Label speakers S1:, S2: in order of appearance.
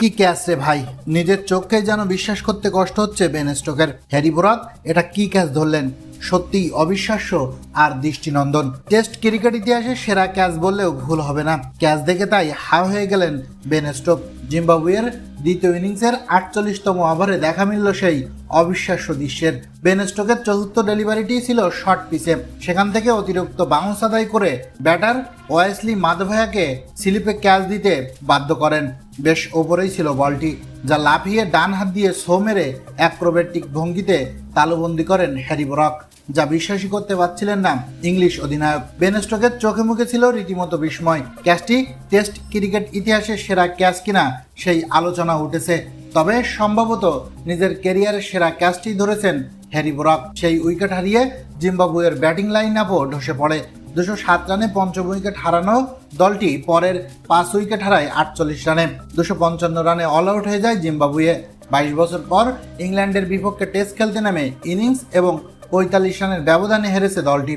S1: কি ক্যাচ রে ভাই? নিজের চোখকে যেন বিশ্বাস করতে কষ্ট হচ্ছে বেন স্টোকের হ্যারি বোরাত, এটা কি ক্যাচ ধরলেন? সত্যি অবিশ্বাস্য আর দৃষ্টিনন্দন। টেস্ট ক্রিকেট ইতিহাসে সেরা ক্যাচ বললেও ভুল হবে না। ক্যাচ দেখে তাই হা হয়ে গেলেন বেন স্টোক জিম্বাবুয়ের দ্বিতীয় ইনিংসের আটচল্লিশতম ওভারে দেখা মিলল সেই অবিশ্বাস্য দৃশ্যের। বেন স্টোকের চতুর্থ ডেলিভারিটি ছিল শর্ট পিসে সেখান থেকে অতিরিক্ত বাউন্স আদায় করে ব্যাটার ওয়েসলি মাধভায়াকে স্লিপে ক্যাচ দিতে বাধ্য করেন। বেশ ওপরেই ছিল বলটি, যা লাফিয়ে ডান হাত দিয়ে সো মেরে অ্যাক্রোবেটিক ভঙ্গিতে তালুবন্দি করেন হ্যারি ব্রক। যা বিশ্বাসই করতে পারছিলেন না ইংলিশ অধিনায়ক। বেন স্টোকের চোখে মুখে ছিল রীতিমতো বিস্ময়। ক্যাচটি টেস্ট ক্রিকেট ইতিহাসের সেরা ক্যাচ কিনা সেই আলোচনা উঠেছে। তবে সম্ভবত নিজের ক্যারিয়ারের সেরা ক্যাচটি ধরেছেন হ্যারি ব্রক। সেই উইকেট হারিয়ে জিম্বাবুয়ের ব্যাটিং লাইন আপও ধসে পড়ে। দুশো সাত রানে পঞ্চম উইকেট হারানো দলটি পরের পাঁচ উইকেট হারায় আটচল্লিশ রানে। দুশো পঞ্চান্ন রানে অল আউট হয়ে যায় জিম্বাবুয়ে। বাইশ বছর পর ইংল্যান্ডের বিপক্ষে টেস্ট খেলতে নামে ইনিংস এবং পঁয়তাল্লিশ রানের ব্যবধানে হেরেছে দলটি।